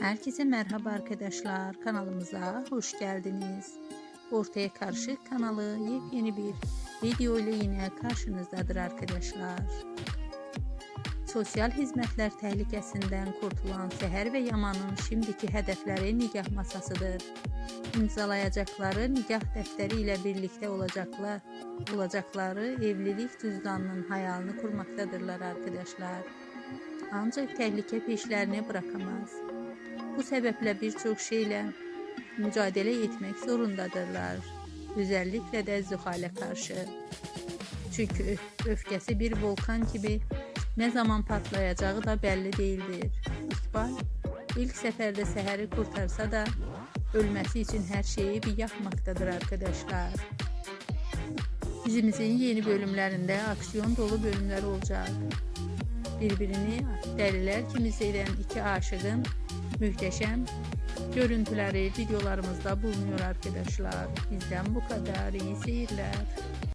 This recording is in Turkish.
Herkese merhaba arkadaşlar. Kanalımıza hoş geldiniz. Ortaya Karışık kanalı yepyeni bir video ile yine karşınızdadır arkadaşlar. Sosyal hizmetler tehlikesinden kurtulan Seher ve Yaman'ın şimdiki hedefleri nikah masasıdır. İmzalayacakları nikah defteri ile birlikte olacaklar, olacakları evlilik cüzdanının hayalini kurmaktadırlar arkadaşlar. Ancak tehlike peşlerini bırakamaz. Bu sebeple birçok şeyle mücadele etmek zorundadırlar. Özellikle de Zühal'e karşı. Çünkü öf- öfkesi bir volkan gibi ne zaman patlayacağı da belli değildir. İkbal ilk seferde Seher'i kurtarsa da ölmesi için her şeyi bir yapmaktadır arkadaşlar. Dizimizin yeni bölümlerinde aksiyon dolu bölümler olacak. Birbirini deliler kimi seven iki aşığın muhteşem görüntüleri videolarımızda bulunuyor arkadaşlar. Bizden bu kadar iyi seyirler.